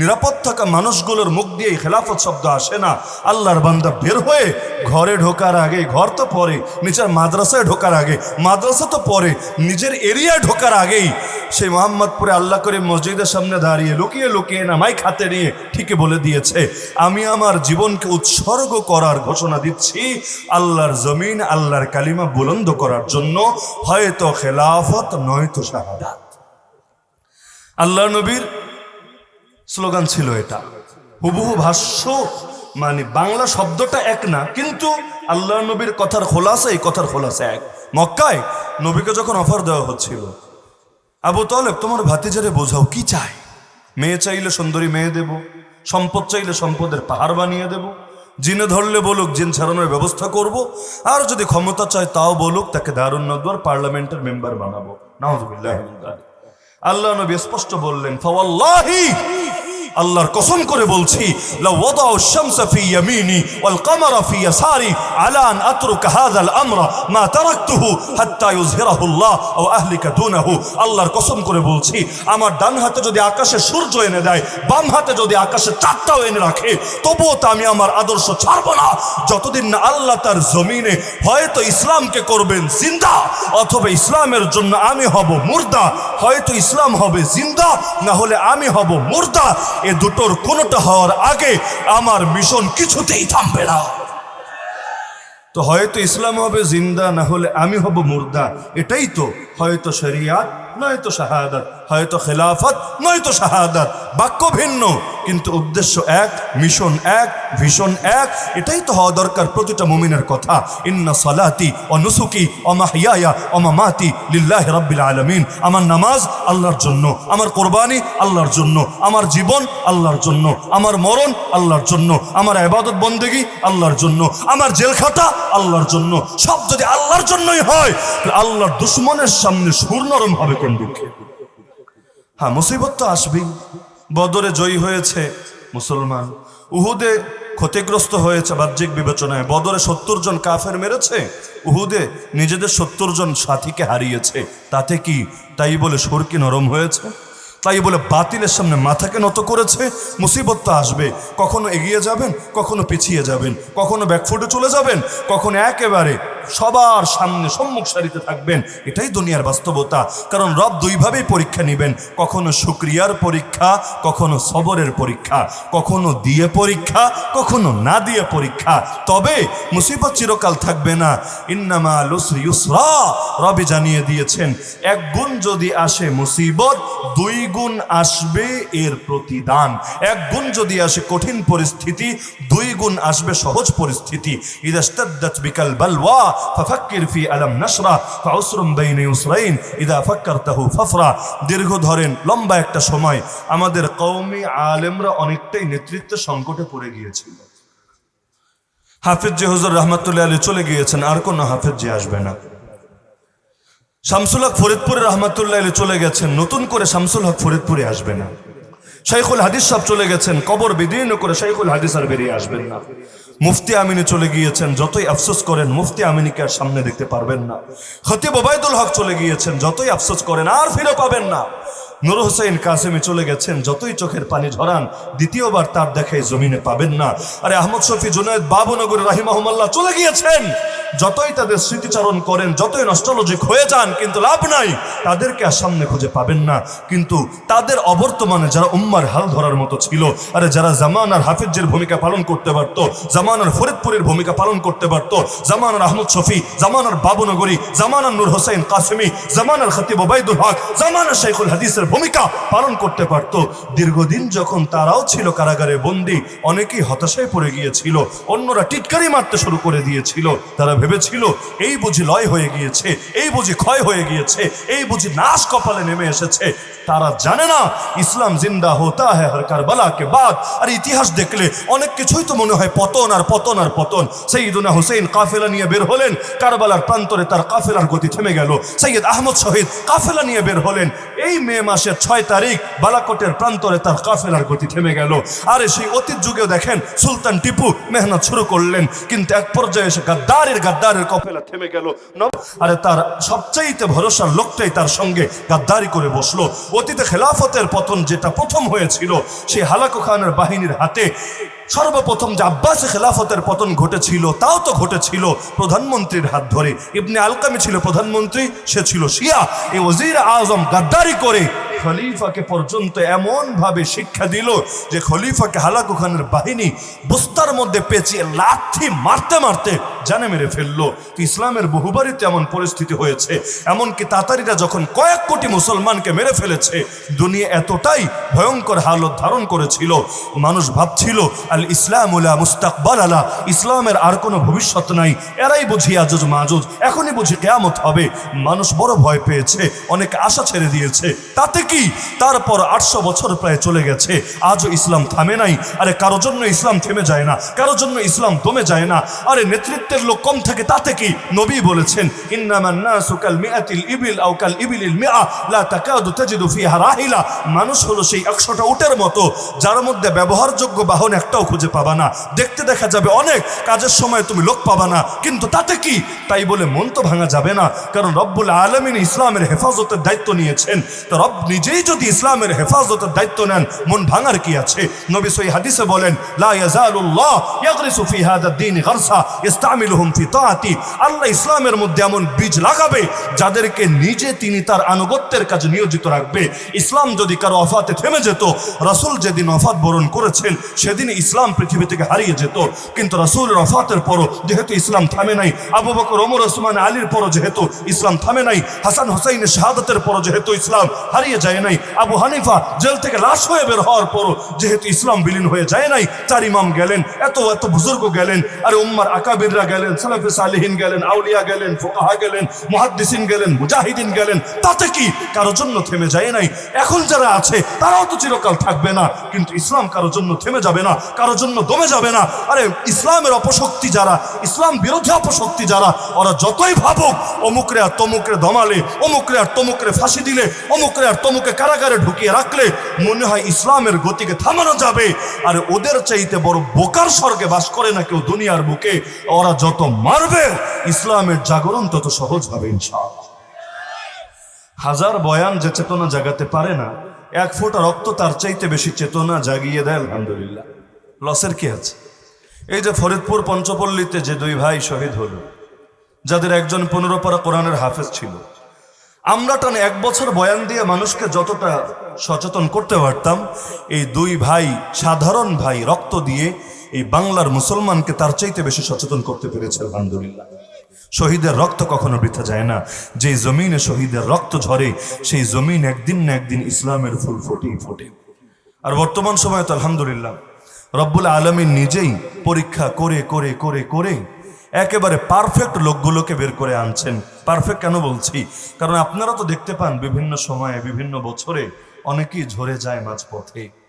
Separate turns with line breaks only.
নিরাপদ থাকা মানুষগুলোর মুখ দিয়ে খেলাফত শব্দ আসে না। আল্লাহর বান্দা বের হয়ে ঘরে ঢোকার আগে, ঘর তো পরে নিজের মাদ্রাসায় ঢোকার আগে, মাদ্রাসা তো পরে, নিজের এরিয়ায় ঢোকার আগেই সেই মোহাম্মদপুরে আল্লাহ করে মসজিদের সামনে দাঁড়িয়ে, লুকিয়ে লুকিয়ে নামাই খাতে নিয়ে ঠিকই বলে দিয়েছে, আমি আমার জীবনকে উৎসর্গ করার ঘোষণা দিচ্ছি আল্লাহর জমিন, আল্লাহর কালিমা বুলন্দ করার জন্য। হয়তো খেলাফত, নয়তো শাহাদাত। আল্লাহ নবীর স্লোগান ছিল এটা। হুবহু ভাষ্য মানে বাংলা শব্দটা এক না, কিন্তু আল্লাহ নবীর কথার খোলাসা, এই কথার খোলাসা এক। মক্কায় নবীকে যখন অফার দেওয়া হচ্ছিল, আবু তলেব, তোমার ভাতিজারে বোঝাও, কি চাই মেয়ে চাইলে সুন্দরী মেয়ে দেব, সম্পদ চাইলে সম্পদের পাহাড় বানিয়ে দেব, জিনে ধরলে বলুক, জিন ছাড়ানোর ব্যবস্থা করব, আর যদি ক্ষমতা চায় তাও বলুক, তাকে দারুণ নদওয়ার পার্লামেন্টের মেম্বার বানাবো। নাউজুবিল্লাহ মিন আল্লাহ নবী স্পষ্ট বললেন, ফাওয়াল্লাহি আল্লাহর কসম করে বলছি, লাউ ওয়াদাউ শামসা ফি ইয়ামিনি ওয়াল কামারা ফি ইয়াসারি আলা আন আতরুকা হাযাল আমরা মা তারাকতুহু হাত্তা ইউযহিরাহু আল্লাহ আও আহলিকা দুনাহু। আল্লাহর কসম করে বলছি, আমার ডান হাতে যদি আকাশে সূর্য এনে দেয়, বাম হাতে যদি আকাশে চাঁদটাও এনে রাখে, তবুও তা আমি আমার আদর্শ ছাড়ব না। যতদিন না আল্লাহ তার জমিনে হয়তো ইসলামকে করবেন জিন্দা, অথবা ইসলামের জন্য আমি হব মুর্দা, হয়তো ইসলাম হবে জিন্দা, না হলে আমি হব মুর্দা। এ দুটোর কোনোটা হওয়ার আগে আমার মিশন কিছুতেই থামবে না। তো হয়তো ইসলাম হবে জিন্দা, না হলে আমি হব মুর্দা, এটাই তো। হয়তো শরিয়াত, নয়তো শাহাদাত। হয়তো খেলাফত, নয়তো শাহাদাত। বাক্য ভিন্ন, কিন্তু উদ্দেশ্য এক, মিশন এক ভীষণ এক। এটাই তো হওয়া দরকার প্রতিটা মুমিনের কথা। ইন্না সালাতি ও নুসুকি অমাহিয়া অমামাতি লিল্লাহ রাব্বিল আলামিন। আমার নামাজ আল্লাহর জন্য, আমার কোরবানি আল্লাহর জন্য, আমার জীবন আল্লাহর জন্য, আমার মরণ আল্লাহর জন্য, আমার আবাদত বন্দেগি আল্লাহর জন্য, আমার জেলখাতা আল্লাহর জন্য। সব যদি আল্লাহর জন্যই হয় আল্লাহর দুশ্মনের সামনে সুর নরম হবে কোন দুঃখে? হ্যাঁ মুসিবত তো আসবেই। বদরে জয়ী হয়েছে মুসলমান। উহুদে ক্ষতিগ্রস্ত হয়েছে বাহ্যিক বিবেচনায়। বদরে সত্তর জন কাফের মেরেছে, উহুদে নিজেদের সত্তর জন সাথীকে হারিয়েছে। তাতে কি তাই বলে সুর কি নরম হয়েছে? তাই বলে বাতিলের সামনে মাথাকে নত করেছে, মুসিবত তো আসবে। কখনো এগিয়ে যাবেন, কখনো পিছিয়ে যাবেন, কখনো ব্যাকফুটে চলে যাবেন, কখনো একেবারে সবার সামনে সম্মুখ সারিতে থাকবেন। এটাই দুনিয়ার বাস্তবতা। কারণ রব দুইভাবেই পরীক্ষা নেবেন, কখনো শুক্রিয়ার পরীক্ষা, কখনো সবরের পরীক্ষা, কখনো দিয়ে পরীক্ষা, কখনো না দিয়ে পরীক্ষা। তবে মুসিবত চিরকাল থাকবে না। ইন্নামা লুসরি ইউসরা, রবি জানিয়ে দিয়েছেন, এক গুণ যদি আসে মুসিবত, দুই গুণ আসবে এর প্রতিদান। এক গুণ যদি আসে কঠিন পরিস্থিতি, দুই গুণ আসবে সহজ পরিস্থিতি। দীর্ঘ ধরেন, লম্বা একটা সময়, আমাদের কওমি আলেমরা অনেকটাই নেতৃত্ব সংকটে পড়ে গিয়েছিল। হাফিজ যে হুজুর রহমতুল্লাহ আলী চলে গিয়েছেন, আর কোনো হাফিজ আসবে না। শামসুল হক ফরিদপুরে রহমতুল্লাহ চলে গেছেন। নতুন করে শামসুল হক ফরিদপুরে আসবে না। শাইখুল হাদিস সাহেব চলে গেছেন, কবর বিদীর্ণ করে শাইখুল হাদিস আর বেরিয়ে আসবেন না। মুফতি আমিনী চলে গিয়েছেন, যতই আফসোস করেন, মুফতি আমিনীকে আর সামনে দেখতে পারবেন না। খতিব ওবায়দুল হক চলে গিয়েছেন, যতই আফসোস করেন, আর ফিরে পাবেন না। নুর হোসেন কাসেমি চলে গেছেন, যতই চোখের পানি ঝরান, দ্বিতীয়বার তার দেখাই জমিনে পাবেন না। আরে আহমদ শফি জুনায়দ বাবুনগর রাহিমাহুমাল্লাহ চলে গিয়েছেন। যতই তাদের স্মৃতিচারণ করেন, যতই নস্টলজিক হয়ে যান, কিন্তু লাভ নাই। তাদেরকে আর সামনে খুঁজে পাবেন না। কিন্তু তাদের অবর্তমানে যারা উম্মার হাল ধরার মতো ছিল, আরে যারা জামানার হাফিজের ভূমিকা পালন করতে পারত, জামানার ফরিদপুরের ভূমিকা পালন করতে পারত, জামানার আহমদ শফি, জামানার বাবুনগরী, জামানার নূর হোসেন কাসেমি, জামানার খতিব ওবায়দুল হক, জামানার শেখুল হাদিসের ভূমিকা পালন করতে পারত। দীর্ঘদিন যখন তারাও ছিল কারাগারে বন্দী, অনেকেই হতাশায় পড়ে গিয়েছিল, অন্যরা টিটকারি মারতে শুরু করে দিয়েছিল। তারা ভেবেছিল, এই বুঝি লয় হয়ে গিয়েছে, এই বুঝি ক্ষয় হয়ে গিয়েছে, এই বুঝি নাশ কপালে নেমে এসেছে। তারা জানে না, ইসলাম জিন্দা হতা হ্যাঁ হর কারবালা কে বাদ। আর ইতিহাস দেখলে অনেক কিছুই তো মনে হয় পতন আর পতন আর পতন। সৈয়দুনা হুসেন কাফেলা নিয়ে বের হলেন, কারবালার প্রান্তরে তার কাফেলার গতি থেমে গেল। সৈয়দ আহমদ শহীদ কাফেলা নিয়ে বের হলেন। এই মে মাস মাসের ছয় তারিখ বালাকোটের প্রান্তরে তার কাফেলার গতি থেমে গেল। আরে সেই অতীত যুগেও দেখেন, সুলতান টিপু মেহনত শুরু করলেন, কিন্তু এক পর্যায়ে এসে গাদ্দারের গাদ্দারের কফেলা থেমে গেল। আরে তার সবচাইতে ভরসার লোকটাই তার সঙ্গে গাদ্দারি করে বসল। অতীতে খেলাফতের পতন যেটা প্রথম হয়েছিল সেই হালাকু খানের বাহিনীর হাতে সর্বপ্রথম যে আব্বাসে খেলাফতের পতন ঘটেছিল, তাও তো ঘটেছিল প্রধানমন্ত্রীর হাত ধরে। ইবনে আলকামি ছিল প্রধানমন্ত্রী, সে ছিল শিয়া। এই ওজির আজম গাদ্দারি করে খলিফাকে পর্যন্ত এমন ভাবে শিক্ষা দিল যে খলিফাকে হালাকু খানের বাহিনী বস্তার মধ্যে পেঁচিয়ে লাথি মারতে মারতে জানে মেরে ফেলল। ইসলামের বহুবারই তেমন পরিস্থিতি হয়েছে। এমনকি তাতারিরা যখন কয়েক কোটি মুসলমানকে মেরে ফেলেছে, দুনিয়া এতটাই ভয়ঙ্কর হালত ধারণ করেছিল। মানুষ ভাবছিল, আল ইসলাম উলা মুস্তাকবাল আলা। ইসলামের আর কোনো ভবিষ্যৎ নাই। এরাই বুঝি আজজ মাজুজ। এখনই বুঝি কেয়ামত হবে। মানুষ বড় ভয় পেয়েছে, অনেক আশা ছেড়ে দিয়েছে। তাতে কি? তারপর আটশো বছর প্রায় চলে গেছে। আজও ইসলাম থামে নাই। আরে, কারও জন্য ইসলাম থেমে যায় না। কারও জন্য ইসলাম দমে যায় না। আরে, নেতৃত্বের লোক কম থাকে, তাতে কি? নবী বলেছেন মানুষ হলো সেই 100টা উটের মতো। যার মধ্যে ব্যবহারযোগ্য বাহন একটাও খুঁজে পাবা না। দেখতে দেখা যাবে অনেক। কাজের সময় তুমি লোক পাবা না। কিন্তু তাতে কি? তাই বলে মন তো ভাঙা যাবে না। কারণ রব্বুল আলমিন ইসলামের হেফাজতের দায়িত্ব নিয়েছেন। তো রব নিজেই যদি ইসলামের হেফাজতের দায়িত্ব নেন, মন ভাঙার কি আছে? নবী সই হাদিসে বলেন আল্লাহ ইসলামের মধ্যে এমন বীজ লাগাবে, যাদেরকে নিজে তিনি তার আনুগত্যের কাজে নিয়োজিত রাখবে। ইসলাম যদি কারও অফাতে থেমে যেত, রাসূল যেদিন অফাত বরণ করেছেন, সেদিন ইসলাম পৃথিবী থেকে হারিয়ে যেত। কিন্তু রাসূলের অফাতের পরও যেহেতু ইসলাম থামে নাই, আবু বকর, ওমর, ওসমান, আলীর পরও যেহেতু ইসলাম থামে নাই, হাসান হোসাইনের শাহাদাতের পরও যেহেতু ইসলাম হারিয়ে যায় নাই। আবু হানিফা জেল থেকে লাশ হয়ে বের হওয়ার পরও যেহেতু ইসলাম বিলীন হয়ে যায় নাই চার ইমাম গেলেন, এত এত বুজুর্গ গেলেন, আর উম্মার আকাবিররা গেলেন, সালাফে সালিহিন গেলেন, আউলিয়া গেলেন, ফোকাহা গেলেন, মুহাদ্দিসিন গেলেন, মুজাহিদিন গেলেন, তাতে কি কারোর জন্য থেমে যায় নাই? এখন যারা আছে, তারাও তো চিরকাল থাকবে না, কিন্তু ইসলাম কারোর জন্য থেমে যাবে না, কারোর জন্য দমে যাবে না। আরে ইসলামের অপশক্তি যারা, ইসলাম বিরোধী অপশক্তি যারা, ওরা যতই ভাবুক, অমুকরে আর তমুকরে দমালে, অমুকরে আর তমুকরে ফাঁসি দিলে, অমুকরে আর তমুকে কারাগারে ঢুকিয়ে রাখলে মনে হয় ইসলামের গতিকে থামানো যাবে। আর ওদের চাইতে বড় বোকার স্বর্গে বাস করে না কেউ দুনিয়ার বুকে। ওরা যত মারবে, ইসলামের জাগরণ তত সহজ হবে ইনশাআল্লাহ। হাজার বয়ান যে চেতনা জাগাতে পারে না, এক ফোঁটা রক্ত তার চাইতে বেশি চেতনা জাগিয়ে দেয়, আলহামদুলিল্লাহ। লসের কি আছে? এই যে ফরিদপুর পঞ্চপল্লীতে যে দুই ভাই শহীদ হলো, যাদের একজন পনেরো পারা কোরআনের হাফেজ ছিল আমরা টানে এক বছর বয়ান দিয়ে মানুষকে যতটা সচেতন করতে পারতাম, এই দুই ভাই, সাধারণ ভাই রক্ত দিয়ে এই বাংলার মুসলমানকে তার চাইতে বেশি সচেতন করতে পেরেছে, আলহামদুলিল্লাহ। শহীদের রক্ত কখনো বৃথা যায় না। যে জমিনে শহীদের রক্ত ঝরে, সেই জমিন একদিন না একদিন ইসলামের ফুল ফোটেই ফোটে। আর বর্তমান সময়ে তো আলহামদুলিল্লাহ, রব্বুল আলমী নিজেই পরীক্ষা করে করে করে করে একেবারে পারফেক্ট লোকগুলোকে বের করে আনছেন। পারফেক্ট কেন বলছি? কারণ আপনারা তো দেখতে পান বিভিন্ন সময়ে, বিভিন্ন বছরে অনেকেই ঝরে যায় মাঝপথে।